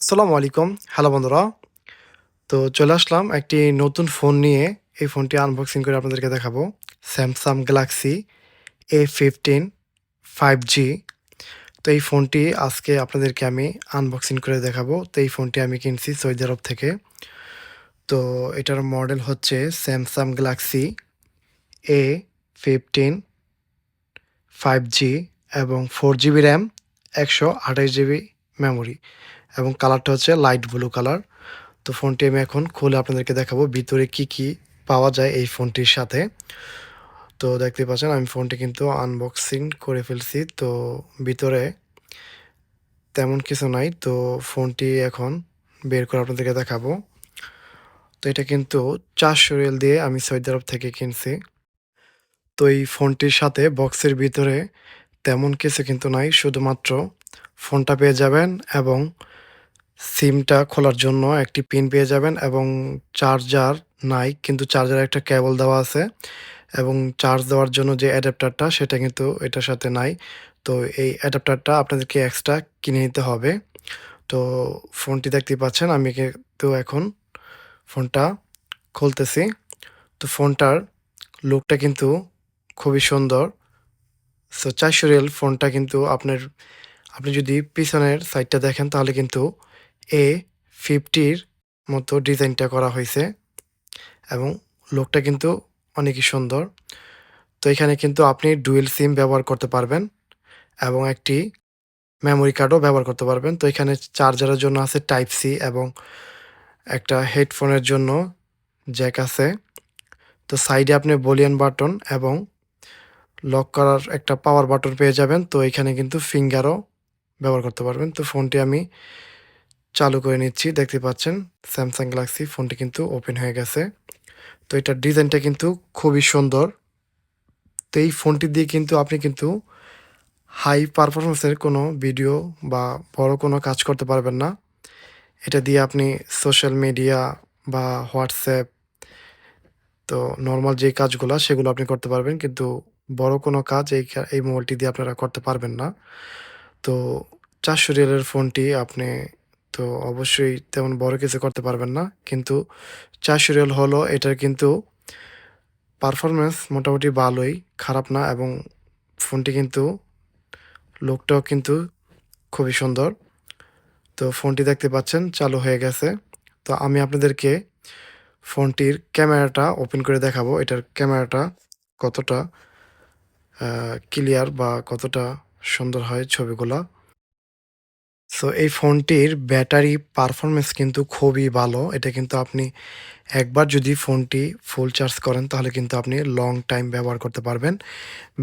আসসালামু আলাইকুম। হ্যালো বন্ধুরা। তো চলে আসলাম একটি নতুন ফোন নিয়ে। এই ফোনটি আনবক্সিং করে আপনাদেরকে দেখাবো। Samsung Galaxy A fifteen five G তো এই ফোনটি আজকে আপনাদেরকে আমি আনবক্সিং করে দেখাবো। তো এই ফোনটি আমি কিনছি সৌদি আরব থেকে। তো এটার মডেল হচ্ছে Samsung Galaxy A fifteen five G এবং ফোর জিবি র্যাম একশো আঠাশ জিবি মেমোরি এবং কালারটা হচ্ছে লাইট ব্লু কালার। তো ফোনটি আমি এখন খুলে আপনাদেরকে দেখাবো ভিতরে কি কি পাওয়া যায় এই ফোনটির সাথে। তো দেখতে পাচ্ছেন, আমি ফোনটি কিন্তু আনবক্সিং করে ফেলছি। তো ভিতরে তেমন কিছু নাই। তো ফোনটি এখন বের করে আপনাদেরকে দেখাবো। তো এটা কিন্তু চারশো রিয়েল দিয়ে আমি সৌদি আরব থেকে কিনছি। তো এই ফোনটির সাথে বক্সের ভিতরে তেমন কিছু কিন্তু নাই। শুধুমাত্র ফোনটা পেয়ে যাবেন এবং সিমটা খোলার জন্য একটি পিন পেয়ে যাবেন এবং চার্জার নাই, কিন্তু চার্জার একটা কেবল দেওয়া আছে এবং চার্জ দেওয়ার জন্য যে অ্যাডাপ্টারটা সেটা কিন্তু এটার সাথে নাই। তো এই অ্যাডাপ্টারটা আপনাদেরকে এক্সট্রা কিনে নিতে হবে। তো ফোনটি দেখতে পাচ্ছেন, আমি কিন্তু এখন ফোনটা খুলতেছি। তো ফোনটার লুকটা কিন্তু খুবই সুন্দর। সো চারশো রিয়েল ফোনটা কিন্তু আপনার, আপনি যদি পিছনের সাইডটা দেখেন তাহলে কিন্তু এ ফিফটির মতো ডিজাইনটা করা হয়েছে এবং লোকটা কিন্তু অনেকই সুন্দর। তো এখানে কিন্তু আপনি ডুয়েল সিম ব্যবহার করতে পারবেন এবং একটি মেমোরি কার্ডও ব্যবহার করতে পারবেন। তো এখানে চার্জারের জন্য আছে টাইপ সি এবং একটা হেডফোনের জন্য জ্যাক আছে। তো সাইডে আপনি বলিয়ান বাটন এবং লক করার একটা পাওয়ার বাটন পেয়ে যাবেন। তো এখানে কিন্তু ফিঙ্গারও ব্যবহার করতে পারবেন। তো ফোনটি আমি চালু করে নিচ্ছি। দেখতে পাচ্ছেন স্যামসাং গ্যালাক্সি ফোনটি কিন্তু ওপেন হয়ে গেছে। তো এটার ডিজাইনটা কিন্তু খুবই সুন্দর। তো এই ফোনটি দিয়ে কিন্তু আপনি কিন্তু হাই পারফরমেন্সের কোনো ভিডিও বা বড় কোনো কাজ করতে পারবেন না। এটা দিয়ে আপনি সোশ্যাল মিডিয়া বা হোয়াটসঅ্যাপ তো নর্মাল যে কাজগুলো সেগুলো আপনি করতে পারবেন, কিন্তু বড় কোনো কাজ এই এই মোবাইলটি দিয়ে আপনারা করতে পারবেন না। তো চারশো রিয়ালের ফোনটি আপনি তো অবশ্যই তেমন বড় কিছু করতে পারবেন না। কিন্তু চারশো রিয়াল হলো এটার কিন্তু পারফরমেন্স মোটামুটি ভালোই, খারাপ না এবং ফোনটি কিন্তু লুকটাও কিন্তু খুবই সুন্দর। তো ফোনটি দেখতে পাচ্ছেন, চালু হয়ে গেছে। তো আমি আপনাদেরকে ফোনটির ক্যামেরাটা ওপেন করে দেখাবো, এটার ক্যামেরাটা কতটা ক্লিয়ার বা কতটা সুন্দর হয় ছবিগুলা। সো এই ফোনটির ব্যাটারি পারফরমেন্স কিন্তু খুবই ভালো। এটা কিন্তু আপনি একবার যদি ফোনটি ফুল চার্জ করেন, তাহলে কিন্তু আপনি লং টাইম ব্যবহার করতে পারবেন।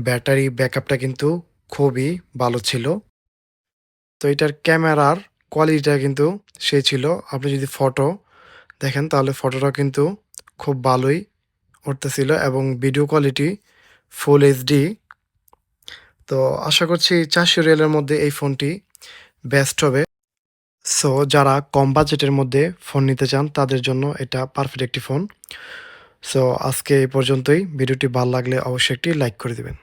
ব্যাটারি ব্যাকআপটা কিন্তু খুবই ভালো ছিল। তো এটার ক্যামেরার কোয়ালিটিটা কিন্তু সে ছিল। আপনি যদি ফটো দেখেন, তাহলে ফটোটা কিন্তু খুব ভালোই উঠতেছিল এবং ভিডিও কোয়ালিটি ফুল এইচডি তো আশা করছি চারশো রিয়েলের মধ্যে এই ফোনটি বেস্ট হবে। সো যারা কম বাজেটের মধ্যে ফোন নিতে চান, তাদের জন্য এটা পারফেক্ট একটি ফোন সো আজকে এই পর্যন্তই। ভিডিওটি ভালো লাগলে অবশ্যই একটি লাইক করে দেবেন।